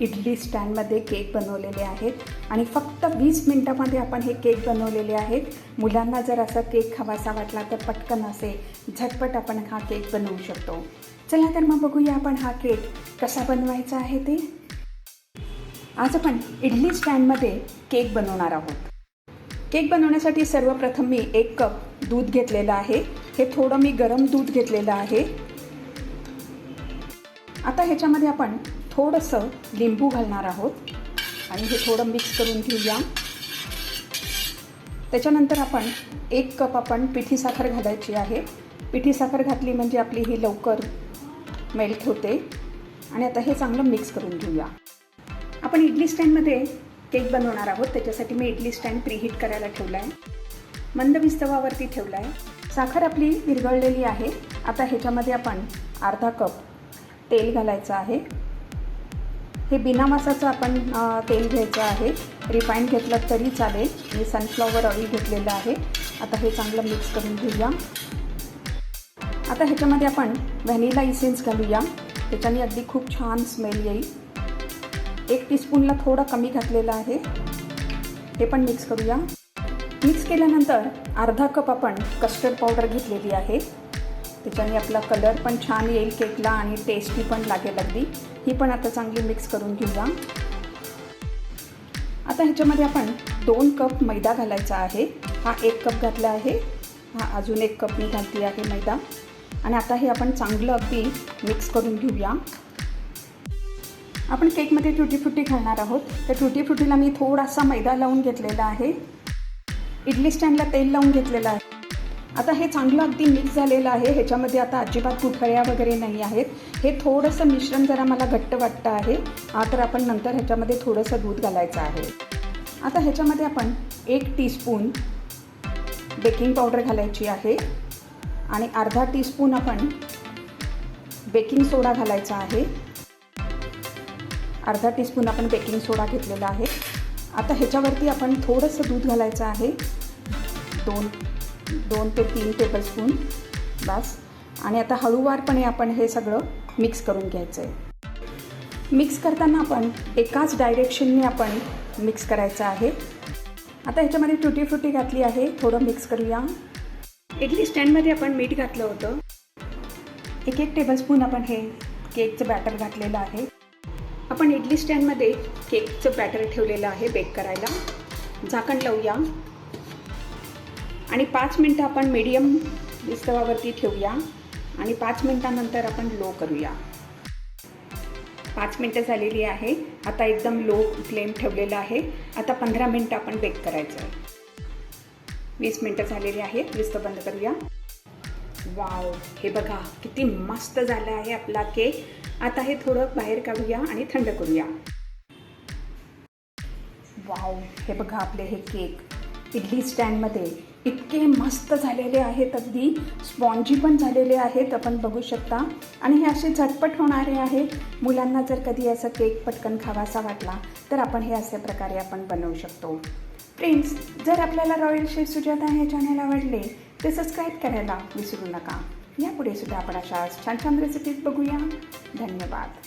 Idli स्टँडमध्ये cake बनवलेले आहेत. आणि फक्त वीस मिनटामध्ये आपण हे केक बनवलेले आहेत. मुलांना जर असा केक खावासा वाटला तर पटकन असे झटपट आपण हा केक बनवू शकतो. चला तर मग बघूया आपण हा केक कसा बनवायचा आहे ते. आज आपण इडली स्टँडमध्ये केक बनवणार आहोत. केक बनवण्यासाठी सर्वप्रथम मी एक कप दूध घेतलेलं आहे. हे थोडं मी गरम दूध घेतलेलं आहे. आता ह्याच्यामध्ये आपण थोडंसं लिंबू घालणार आहोत. आणि हे थोडं मिक्स करून घेऊया. त्याच्यानंतर आपण एक कप आपण पिठी साखर घालायची आहे. पिठी साखर घातली म्हणजे आपली ही लवकर मेल्ट होते. आणि आता हे चांगलं मिक्स करून घेऊया. आपण इडली स्टँडमध्ये केक बनवणार आहोत. त्याच्यासाठी मी इडली स्टँड प्रीहीट करायला ठेवला आहे मंद विस्तवावरती ठेवला आहे साखर आपली विरघळलेली आहे. आता ह्याच्यामध्ये आपण अर्धा कप तेल घालायचं आहे. हे बिना मासाचं आपण तेल घ्यायचं आहे. रिफाईंड घेतलं तरी चालेल. मी सनफ्लॉवर ऑइल घेतलेलं आहे. आता हे चांगलं मिक्स करून घेऊया. आता ह्याच्यामध्ये आपण व्हॅनिला इसेन्स घालूया. त्याच्याने अगदी खूप छान स्मेल येईल. एक टीस्पूनला थोडं कमी घातलेलं आहे. हे पण मिक्स करूया. मिक्स केल्यानंतर अर्धा कप आपण कस्टर्ड पावडर घेतलेली आहे. त्याच्याने आपला कलर पण छान येईल केकला आणि टेस्टी पण लागेल अगदी. ही पण आता चांगली मिक्स करून घेऊया. आता ह्याच्यामध्ये आपण दोन कप मैदा घालायचा आहे. हा एक कप घातला आहे. हा अजून एक कप मी घातली आहे मैदा. आणि आता हे आपण चांगलं अगदी मिक्स करून घेऊया. आपण केकमध्ये टुटी फ्रुटी घालणार आहोत. त्या टुटी फ्रुटीला मी थोडासा मैदा लावून घेतलेला आहे. इडली स्टँडला तेल लावून घेतलेलं आहे. आता हे चांगलं अगदी मिक्स झालेलं आहे. ह्याच्यामध्ये आता अजिबात कुठळ्या वगैरे नाही आहेत. हे थोडंसं मिश्रण जरा मला घट्ट वाटतं आहे. हा तर आपण नंतर ह्याच्यामध्ये थोडंसं दूध घालायचं आहे. आता ह्याच्यामध्ये आपण एक टीस्पून बेकिंग पावडर घालायची आहे. आणि अर्धा टीस्पून आपण बेकिंग सोडा घालायचा आहे. अर्धा टीस्पून आपण बेकिंग सोडा घेतलेला आहे. आता ह्याच्यावरती आपण थोडंसं दूध घालायचं आहे. दोन दोन ते तीन टेबलस्पून बस. आणि आता हळूवारपणे आपण हे सगळं मिक्स करून घ्यायचं आहे मिक्स करताना आपण एकाच डायरेक्शनने आपण मिक्स करायचं आहे. आता ह्याच्यामध्ये टुटी फ्रुटी घातली आहे. थोडं मिक्स करूया. इडली स्टँडमध्ये आपण मीठ घातलं होतं. एक एक टेबलस्पून आपण हे केकचं बॅटर घातलेलं आहे. आपण इडली स्टँडमध्ये केकचं बॅटर ठेवलेलं आहे बेक करायला. झाकण लावूया. आणि पाच मिनटं आपण मीडियम विस्तवावरती ठेवूया. आणि पाच मिनटानंतर आपण लो करूया. पाच मिनटं झालेली आहे आता एकदम लो फ्लेम ठेवलेला आहे. आता पंधरा मिनटं आपण बेक करायचं आहे. वीस मिनटं झालेली आहे विस्त बंद करूया. वाव हे बघा किती मस्त झालं आहे आपला केक आता हे थोडं बाहेर काढूया आणि थंड करूया. वाव हे बघा आपले हे केक इडली स्टँडमध्ये इतके मस्त झालेले आहेत अगदी. स्पॉन्जी पण झालेले आहेत आपण बघू शकता. आणि हे असे झटपट होणारे आहेत. मुलांना जर कधी असं केक पटकन खावासा वाटला तर आपण हे अशा प्रकारे आपण बनवू शकतो. फ्रेंड्स जर आपल्याला रॉयल शेफ सुजाता हे चॅनल आवडले तर सबस्क्राईब करायला विसरू नका. यापुढे सुद्धा आपण अशा छान छान रेसिपीज बघूया. धन्यवाद.